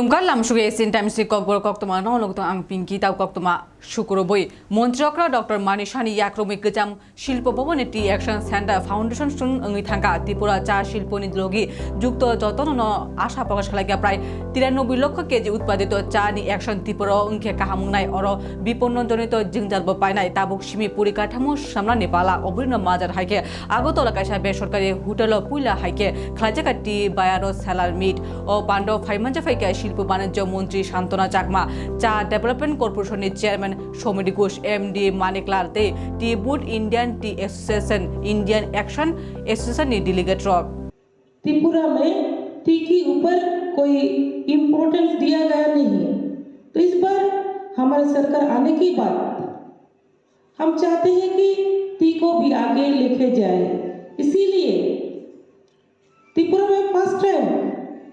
নুলুমকা সুগে Asian Times ককবর কক্তমা নলকত আং পিঙ্কি তাও কক্তমা শুক্রবই মন্ত্রকরা doctor মানিশানি ইয়াক্রমিক গজাম শিল্প ভবনে টি অ্যাকশন সেন্টার ফাউন্ডেশন সুন অঙ্গি থাকা ত্রিপুরা চা শিল্প নিদ্রোগী যুক্ত যতন আশা প্রকাশ কলাগিয়া প্রায় তিরানব্বই লক্ষ কেজি উৎপাদিত চা নি অ্যাকশন ত্রিপুরা অঙ্কে কাহামুং নাই অর বিপন্ন বিপন্নজনিত জিংজার্ব পায় নাই তাবুক সিমি পরিকাঠামো সামনা নেপালা অবৈন্য মাজার হাইকে আগত এলাকায় বেসরকারি হোটেল পুইলা হাইকে খালাজাকা টি বায়ারো স্যালার মিট ও বান্ড ফাইমাঞ্জা ফাইকে শিল্প বাণিজ্য মন্ত্রী শান্তনা চাকমা চা ডেভেলপমেন্ট কর্পোরেশনের chairman সৌমিডি Ghosh M D Maniklal তে tea board Indian tea association Indian action association ने डेलीगेट रॉक त्रिपुरा में टी के ऊपर कोई इम्पोर्टेंस दिया गया नहीं है तो इस बार हमारी सरकार आने की बात हम चाहते हैं कि टी को भी आगे लेके जाए इसीलिए त्रिपुरा में फर्स्ट टाइम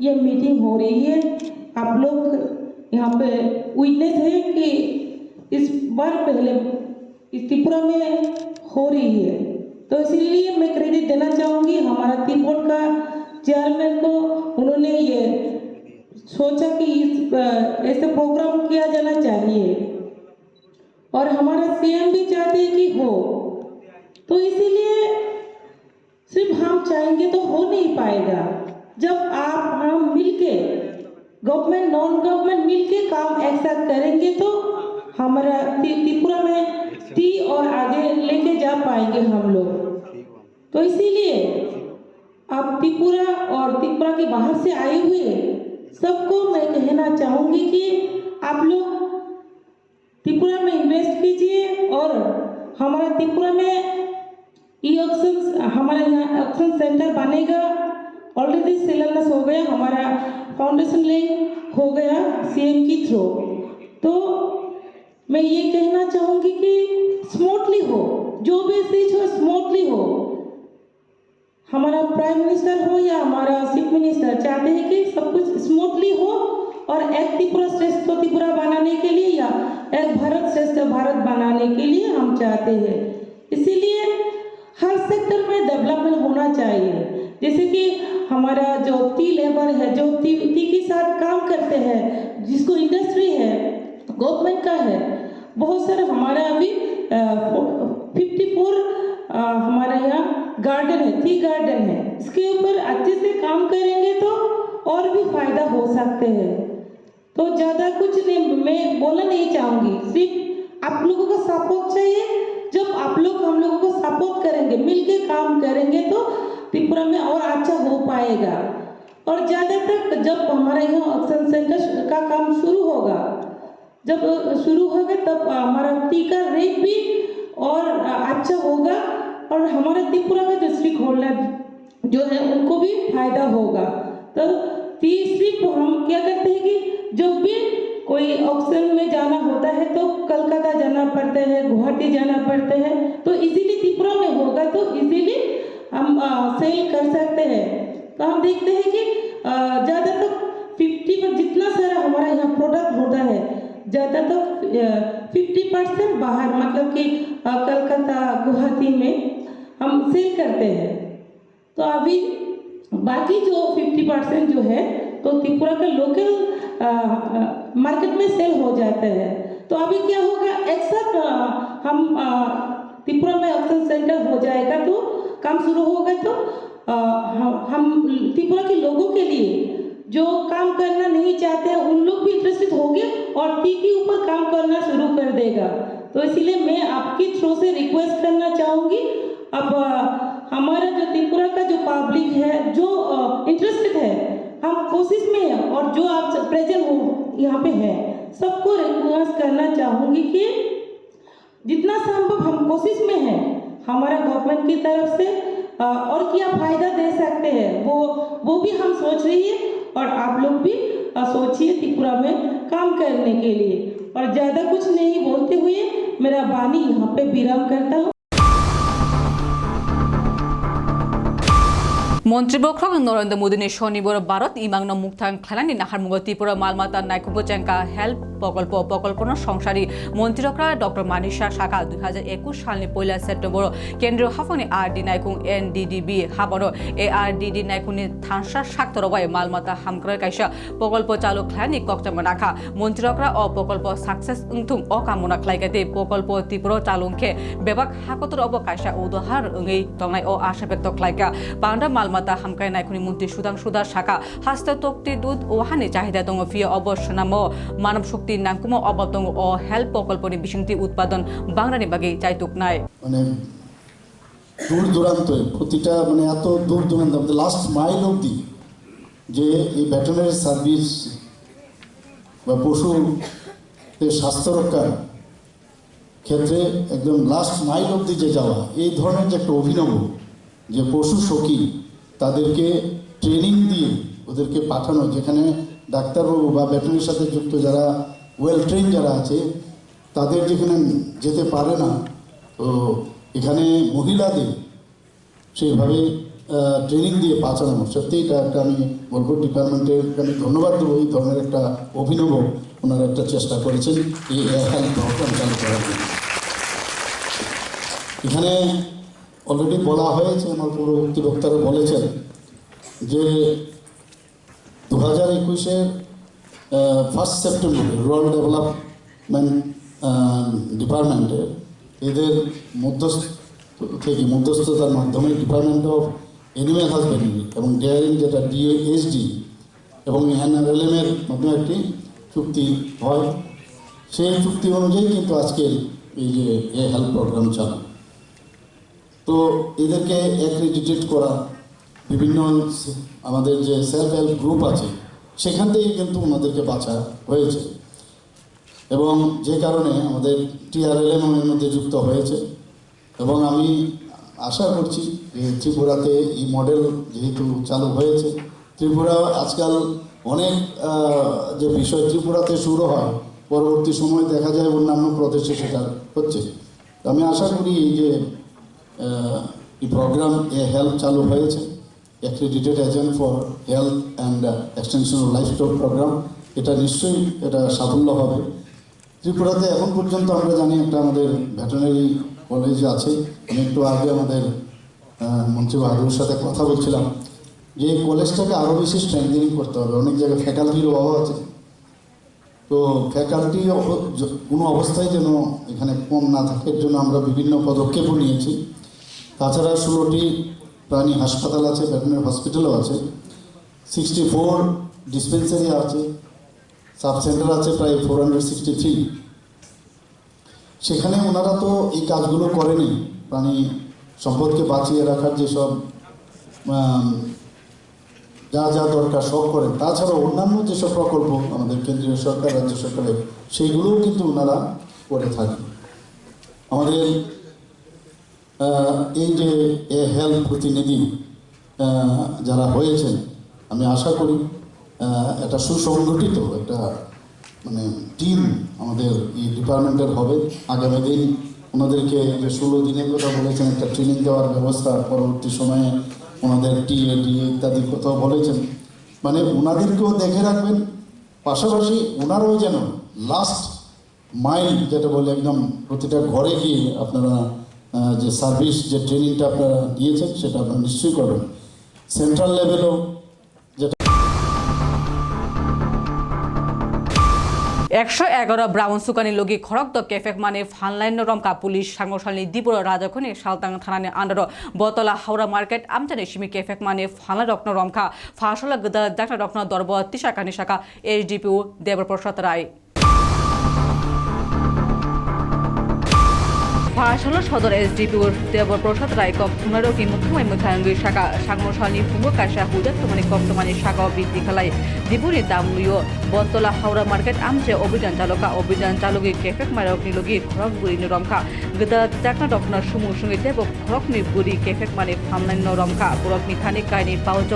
ये मीटिंग हो रही है आप लोग यहाँ पे विटनेस है कि इस बार पहले इस त्रिपुरा में हो रही है। तो इसीलिए मैं क्रेडिट देना चाहूँगी हमारा त्रिपुर का चेयरमैन को। उन्होंने ये सोचा कि इस ऐसे प्रोग्राम किया जाना चाहिए। और हमारा सीएम भी चाहते हैं कि हो। तो इसीलिए सिर्फ़ हम चाहेंगे तो हो नहीं पाएगा। जब आप, हम मिलके गवर्नमेंट नॉन गवर्नमेंट मिलके काम ऐसा करेंगे तो हमारा त्रिपुरा में टी और आगे लेके जा पाएँगे हम लोग। तो इसीलिए आप त्रिपुरा और त्रिपुरा के बाहर से आए हुए सबको मैं कहना चाहूँगी कि आप लोग त्रिपुरा में इन्वेस्ट कीजिए और हमारा त्रिपुरा में ई ऑक्शन हमारा यहाँ ऑक्शन सेंटर बनेगा। ऑलरेडी शिलान्यास हो गया, हमारा फाउंडेशन लिंक हो गया सीएम की थ्रू तो मैं ये कहना चाहूँगी कि स्मूथली हो, जो भी चीज़ हो स्मूथली हो. हमारा प्राइम मिनिस्टर हो या हमारा चीफ मिनिस्टर चाहते हैं कि सब कुछ स्मूथली हो और एक त्रिपुरा श्रेष्ठ त्रिपुरा बनाने के लिए या एक भारत श्रेष्ठ भारत बनाने के लिए हम चाहते हैं. इसीलिए हर सेक्टर में डेवलपमेंट होना चाहिए. जैसे कि हमारा जो टी लेबर है, जो टी टी के साथ काम करते हैं, जिसको इंडस्ट्री है गवर्नमेंट का है, बहुत सारे हमारा अभी फिफ्टी फोर हमारा यहाँ गार्डन है टी गार्डन है। इसके ऊपर अच्छे से काम करेंगे तो और भी फ़ायदा हो सकते हैं। तो ज़्यादा कुछ नहीं, मैं बोलना नहीं चाहूँगी, सिर्फ़ आप लोगों का सपोर्ट चाहिए। जब आप लोग हम लोगों को सपोर्ट करेंगे, मिलके काम करेंगे तो त्रिपुरा में और अच्छा हो पाएगा। और ज़्यादातर जब हमारा यहाँ ऑक्सीजन सेंटर का काम शुरू होगा, जब शुरू होगा तब हमारा टी का रेट भी और अच्छा होगा और हमारा त्रिपुरा का जो होल्डर जो है उनको भी फ़ायदा होगा। तो सिर्फ़ हम क्या करते हैं कि जब भी कोई ऑक्सीजन में जाना होता है तो कलकत्ता जाना पड़ता है, गुवाहाटी जाना पड़ता है तो इजीली त्रिपुरा में होगा तो इजीली हम सेल कर सकते हैं। तो हम देखते हैं कि ज़्यादातर फिफ्टी पर जितना सारा हमारा यहाँ प्रोडक्ट होता है, ज़्यादातर फिफ्टी परसेंट बाहर मतलब कि कलकत्ता, गुवाहाटी में हम सेल करते हैं। तो अभी बाकी जो फिफ्टी परसेंट जो है तो त्रिपुरा का लोकल मार्केट में सेल हो जाते हैं। तो अभी क्या होगा, एक साथ हम त्रिपुरा में ऑप्शन सेंटर हो जाएगा तो काम शुरू होगा तो हम त्रिपुरा के लोगों के लिए जो काम करना नहीं चाहते हैं उन लोग भी इंटरेस्टेड होंगे और टी के ऊपर काम करना शुरू कर देगा। तो इसीलिए मैं आपकी थ्रू से रिक्वेस्ट करना चाहूँगी। अब हमारा जो त्रिपुरा का जो पब्लिक है, जो इंटरेस्टेड है, हम कोशिश में हैं और जो आप प्रेजेंट हो, यहाँ पे है, सबको रिक्वेस्ट करना चाहूँगी कि जितना संभव हम कोशिश में हैं हमारा गवर्नमेंट की तरफ़ से और क्या फ़ायदा दे सकते हैं? वो वो भी हम सोच रही है और आप लोग भी सोचिए त्रिपुरा में काम करने के लिए। और ज़्यादा कुछ नहीं बोलते हुए मेरा वाणी यहाँ पे विराम करता हूँ। মন্ত্রীবক্রক নরেন্দ্র মোদীনি শনিবার ভারত ইমাংন মুক্তাং খেলানি নাহারমুগ ত্রিপুরা, মালমাতা নাইকুবচেঙ্কা হেল্প প্রকল্প প্রকল্পনার সংসারী মন্ত্রীরকরা ডক্টর মানিসা শাখা দুই হাজার একুশ সালনি পয়লা সেপ্টেম্বর, কেন্দ্রীয় হাফনি আর ডি নাইকুং এন ডিডিবি হাবনো এ আর ডিডি নাইকুনি থানসা সাক্তরবাই মালমাতা হামক্রয় কাইসা প্রকল্প চালু খেলানি কক্তব্য রাখা মন্ত্রীরকরা অ প্রকল্প সাকসেস উংথুং অকামনা খাইগাতে প্রকল্প ত্রিপুরা চালুংখে বেবাক হাকতর অব কাইসা উদাহার ওঙै তংনাই ও আশা ব্যক্ত খাইকা পান্ডা মালমাতা হামকাই নাইকুনি মন্ত্রী সুদাং সুদা শাখা। হাস্ত তক্তি দুধ ওহানি চাহিদা দङ ফিয়ে অবসনাম মানব শক্তি নাংকুম অবল দङ ও হেল্প প্রকল্পনি বিশিংতি উৎপাদন বাংলানি বাগে চাইতুক নাই। মানে দূর দূরান্তে প্রতিটা মানে এত দূর দূরান্ত লাস্ট মাইল অবধি যে এই ভেটেনারি সার্ভিস বা পশুদের স্বাস্থ্য রক্ষার ক্ষেত্রে একদম লাস্ট মাইল অবধি যে যাওয়া, এই ধরনের যে একটা অভিনব যে পশু সখী তাদেরকে ট্রেনিং দিয়ে ওদেরকে পাঠানো, যেখানে ডাক্তারবাবু বা ভেটেনারির সাথে যুক্ত যারা ওয়েল ট্রেন যারা আছে, তাদের যেখানে যেতে পারে না, তো এখানে মহিলাদের সেইভাবে ট্রেনিং দিয়ে পাঠানো। সত্যি এটা একটা আমি বলব ডিপার্টমেন্টের আমি ধন্যবাদ দেবো, এই ধরনের একটা অভিনব ওনারা একটা চেষ্টা করেছেন, এই এখানে অলরেডি বলা হয়েছে, আমার পূর্ববর্তী বক্তারা বলেছেন যে দু হাজার একুশের ফার্স্ট সেপ্টেম্বর রুরাল ডেভেলপমেন্ট ডিপার্টমেন্টের এদের মধ্যস্থ, থেকে মধ্যস্থতার মাধ্যমে ডিপার্টমেন্ট অফ এনিম্যাল হাজবেন্ডারি এবং ডেয়ারিং যেটা ডিএসডি এবং এনআরএলএম এর মাধ্যমে একটি চুক্তি হয়। সেই চুক্তি অনুযায়ী কিন্তু আজকের এই যে এ হেল্প প্রোগ্রাম চালু। তো এদেরকে অ্যাক্রেডিটেড করা বিভিন্ন আমাদের যে সেলফ হেল্প গ্রুপ আছে, সেখান থেকে কিন্তু ওনাদেরকে বাছা হয়েছে। এবং যে কারণে আমাদের টিআরএলএম এর মধ্যে যুক্ত হয়েছে। এবং আমি আশা করছি যে ত্রিপুরাতে এই মডেল যেহেতু চালু হয়েছে, ত্রিপুরা আজকাল অনেক যে বিষয় ত্রিপুরাতে শুরু হয়, পরবর্তী সময় দেখা যায় অন্যান্য প্রদেশে সেটা হচ্ছে। আমি আশা করি যে এই প্রোগ্রাম এ হেল্প চালু হয়েছে। Accredited agent for health and extension livestock programme এটা নিশ্চয়ই এটা সাফল্য হবে। ত্রিপুরাতে এখন পর্যন্ত আমরা জানি একটা আমাদের ভেটেনারি কলেজ আছে। আমি একটু আগে আমাদের মন্ত্রী বাহাদুরের সাথে কথা বলছিলাম। যে এই কলেজটাকে আরও বেশি স্ট্রেংথেনিং করতে হবে। অনেক জায়গায় ফ্যাকাল্টির অভাব আছে। তো ফ্যাকাল্টি কোনো অবস্থায় যেন এখানে কম না থাকে জন্য আমরা বিভিন্ন পদক্ষেপও নিয়েছি। তাছাড়া ষোলোটি প্রাণী হাসপাতাল আছে ভেটেনারি হসপিটালও আছে সিক্সটি ফোর ডিসপেন্সারি আছে সাব সেন্টার আছে প্রায় ফোর হান্ড্রেড সিক্সটি থ্রি সেখানে ওনারা তো এই কাজগুলো করেনি, প্রাণী সম্পদকে বাঁচিয়ে রাখার যেসব যা যা দরকার সব করেন। তাছাড়া অন্যান্য যেসব প্রকল্প আমাদের কেন্দ্রীয় সরকার, রাজ্য সরকারের, সেইগুলোও কিন্তু ওনারা করে থাকেন। আমাদের এই যে এ হেলথ প্রতিনিধি যারা হয়েছেন, আমি আশা করি একটা সুসংগঠিত একটা মানে টিম আমাদের এই ডিপার্টমেন্টের হবে। আগামী দিন ওনাদেরকে যে ষোলো দিনের কথা বলেছেন, একটা ট্রেনিং দেওয়ার ব্যবস্থা, পরবর্তী সময়ে ওনাদের টিএডি ইত্যাদি কোথাও বলেছেন। মানে ওনাদেরকেও দেখে রাখবেন, পাশাপাশি ওনারাও যেন লাস্ট মাইল যেটা বলে একদম প্রতিটা ঘরে গিয়ে আপনারা যে সার্ভিস যে ট্রেনিংটা আপনারা দিয়েছেন, সেটা আপনারা নিশ্চয়ই করবেন। সেন্ট্রাল লেভেলও একশো এগারো ব্রাউন সুকানি লগি খড়ক কেফেক মানে ফানলাইন রমকা পুলিশ সাংগসালনি দিপুর রাজখনি সালতাং থানানি আন্ডার বতলা হাওড়া মার্কেট আমচানি সিমি কেফেক মানে ফানলাই রত্ন রমকা ফাসলা গদা ডাক্তার রত্ন দর্ব তিসাকানি শাখা এইচডিপিও দেবপ্রসাদ রায়। ফাসল সদর এসডিপিওর দেবপ্রসাদ রায় কক্তমারো কি মুখ্যময় মুখাঙ্গি শাখা সাংমসালনি ফুঙ্গ কাশা হুজাত মানে কক্তমানি শাখা বৃদ্ধি খেলায় দিপুরি দামলুয় বন্তলা হাওড়া মার্কেট আমচে অভিযান চালকা। অভিযান চালকি কেফেক মারকনি লগি খরক বুড়ি রমখা গদা চাকনা ডকনা সুমু সুঙ্গি দেব খরকনি বুড়ি কেফেক মানে ফামলাইন রমখা। পুরকনি খানি কাইনি পাউচ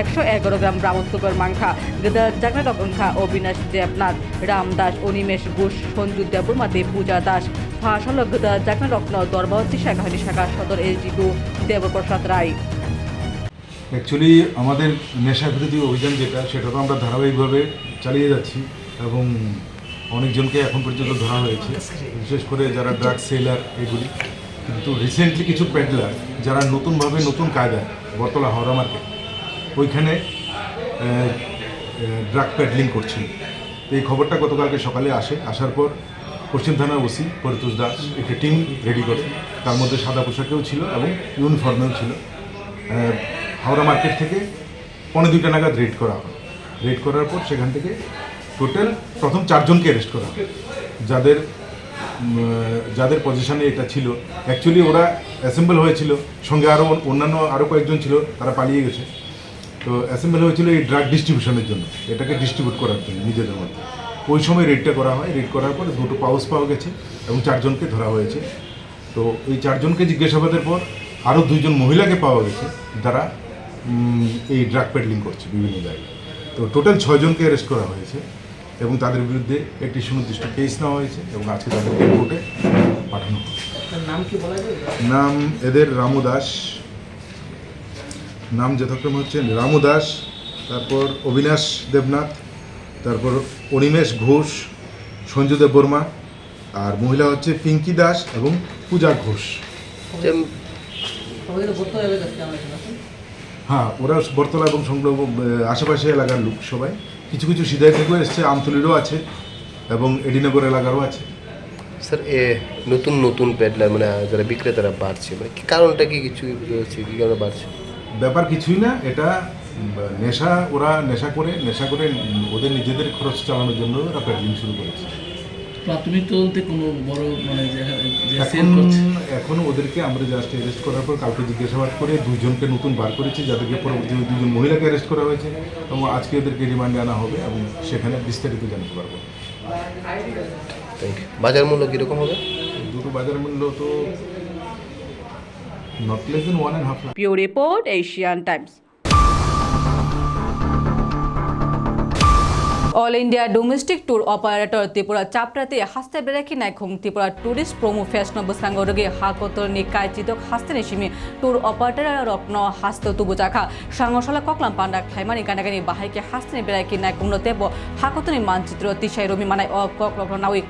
একশো এগারো গ্রাম ব্রাহ্মণ মাংখা। গদা চাকনা ডকংখা অবিনাশ দেবনাথ রাম দাস অনিমেষ ঘোষ, সঞ্জু দেবর্মা দেব পূজা দাস। গদা চাকনা রত্ন দরবাবতী শাখা সদর এসডিপিও দেবপ্রসাদ রায়। অ্যাকচুয়ালি আমাদের নেশা বিরোধী অভিযান যেটা, সেটা তো আমরা ধারাবাহিকভাবে চালিয়ে যাচ্ছি এবং অনেকজনকে এখন পর্যন্ত ধরা হয়েছে, বিশেষ করে যারা ড্রাগ সেলার এগুলি। কিন্তু রিসেন্টলি কিছু প্যাডলার যারা নতুনভাবে নতুন কায়দায় বর্তলা হাওড়া মার্কেট ওইখানে ড্রাগ প্যাডলিং করছিল। তো এই খবরটা গতকালকে সকালে আসে, আসার পর পশ্চিম থানার ওসি পরিতোষ দাস একটি টিম রেডি করে। তার মধ্যে সাদা পোশাকেও ছিল এবং ইউনিফর্মেও ছিল। হাওড়া মার্কেট থেকে পনেরো দুইটা নাগাদ রেড করা হয়। রেড করার পর সেখান থেকে টোটাল প্রথম চারজনকে অ্যারেস্ট করা হয়। যাদের যাদের পজিশনে এটা ছিল। অ্যাকচুয়ালি ওরা অ্যাসেম্বল হয়েছিল। সঙ্গে আরও অন্যান্য আরও কয়েকজন ছিল, তারা পালিয়ে গেছে। তো অ্যাসেম্বল হয়েছিল এই ড্রাগ ডিস্ট্রিবিউশনের জন্য। এটাকে ডিস্ট্রিবিউট করার জন্য নিজেদের মধ্যে। ওই সময় রেডটা করা হয়। রেড করার পরে দুটো পাউস পাওয়া গেছে এবং চারজনকে ধরা হয়েছে। তো এই চারজনকে জিজ্ঞাসাবাদের পর আরও দুইজন মহিলাকে পাওয়া গেছে যারা এই ড্রাগ পেডলিং করছে বিভিন্ন জায়গায়। তো টোটাল ছয়জনকে অ্যারেস্ট করা হয়েছে এবং তাদের বিরুদ্ধে একটি সুনির্দিষ্ট কেস নেওয়া হয়েছে এবং আজকে তাদেরকে কোর্টে পাঠানো নাম এদের রামু দাস। নাম যথাক্রমে হচ্ছে রামু দাস তারপর অবিনাশ দেবনাথ তারপর অনিমেষ ঘোষ সঞ্জু দেব বর্মা আর মহিলা হচ্ছে পিঙ্কি দাস এবং পূজা ঘোষ। হ্যাঁ ওরা বর্তলা এবং সংলগ্ন আশেপাশে এলাকার লোক সবাই। কিছু কিছু সিধাই থেকেও এসছে আমতলিরও আছে এবং এডিনগর এলাকারও আছে। স্যার এ নতুন নতুন প্যাডলার মানে যারা বিক্রেতারা বাড়ছে মানে কারণটা কি কিছু কি কারণে বাড়ছে? ব্যাপার কিছুই না এটা নেশা ওরা নেশা করে নেশা করে ওদের নিজেদের খরচ চালানোর জন্য ওরা প্যাডলিং শুরু করেছে। প্রাথমিক তদন্তে কোনো বড় মানে এখন এখন ওদেরকে আমরা জাস্ট অ্যারেস্ট করার পর কালকে জিজ্ঞাসাবাদ করে দুইজনকে নতুন বার করেছি যাদেরকে পরবর্তী দুজন মহিলাকে অ্যারেস্ট করা হয়েছে এবং আজকে ওদেরকে রিমান্ডে আনা হবে এবং সেখানে বিস্তারিত জানতে পারব। থ্যাংক ইউ বাজার মূল্য কীরকম হবে? দুটো বাজার মূল্য তো not less than one and a half lakh. Pure Report, Asian Times. All India domestic tour operator Tripura চাপড়াতে হাস্তে বেড়াকি নাইখুং ত্রিপুরা টুরিস্ট প্রমো ফেস্ন বসাঙ্গ রগে হাকতর নিকায় চিতক হাস্তে নিসিমি ট্যুর অপারেটর রত্ন হাস্ত তুবু জাখা সাংসলা ককলাম পান্ডা খাইমানি গানাগানি বাহাইকে হাস্তে বেড়াকি নাইখুং তেব হাকতনি মানচিত্র তিসাই রমি মানাই অ কক রত্ন নাউই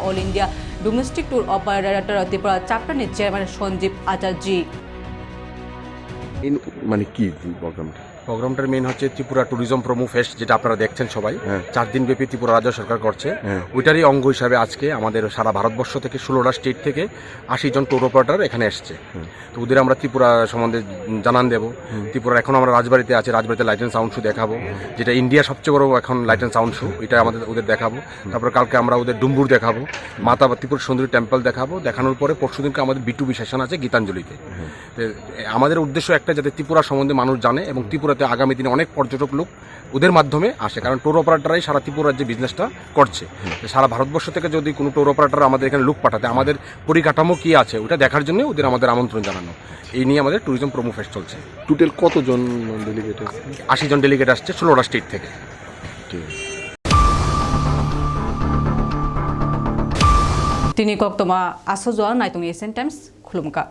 all India domestic tour operator Tripura চাপড়ানি chairman Sanjeev আচার্যী মানে কি প্রোগ্রামটা প্রোগ্রামটার মেন হচ্ছে ত্রিপুরা ট্যুরিজম প্রমো ফেস্ট যেটা আপনারা দেখছেন সবাই। হ্যাঁ। চার দিন ব্যাপী ত্রিপুরা রাজ্য সরকার করছে। হ্যাঁ। ওইটারই অঙ্গ হিসাবে আজকে আমাদের সারা ভারতবর্ষ থেকে ষোলোটা স্টেট থেকে আশি জন ট্যুর অপারেটার এখানে এসছে। তো ওদের আমরা ত্রিপুরা সম্বন্ধে জানান দেবো। ত্রিপুরা এখন আমরা রাজবাড়িতে আছে রাজবাড়িতে লাইট অ্যান্ড সাউন্ড শো দেখাবো। যেটা ইন্ডিয়ার সবচেয়ে বড় এখন লাইট অ্যান্ড সাউন্ড শো এটা আমাদের ওদের দেখাবো। তারপর কালকে আমরা ওদের ডুম্বুর দেখাবো। মাতা বা ত্রিপুরা সুন্দরী টেম্পল দেখাবো। দেখানোর পরে পরশুদিনকে আমাদের বিটু সেশন আছে গীতাঞ্জলিতে। আমাদের উদ্দেশ্য একটা যাতে ত্রিপুরা সম্বন্ধে মানুষ জানে এবং ত্রিপুরাতে আগামী দিনে অনেক পর্যটক লোক ওদের মাধ্যমে আসে কারণ টোর অপারেটররাই সারা ত্রিপুরা রাজ্যে বিজনেসটা করছে। সারা ভারতবর্ষ থেকে যদি কোনো টোর অপারেটর আমাদের এখানে লোক পাঠাতে আমাদের পরিকাঠামো কী আছে ওটা দেখার জন্য ওদের আমাদের আমন্ত্রণ জানানো। এই নিয়ে আমাদের ট্যুরিজম প্রমো ফেস্ট চলছে। টোটাল কতজন ডেলিগেট আশি জন ডেলিগেট আসছে ষোলোটা স্টেট থেকে। ঠিক আছে। তিনি কক্তমা আসোজোয়া নাইতুং এসেন টাইমস খুলুমকা।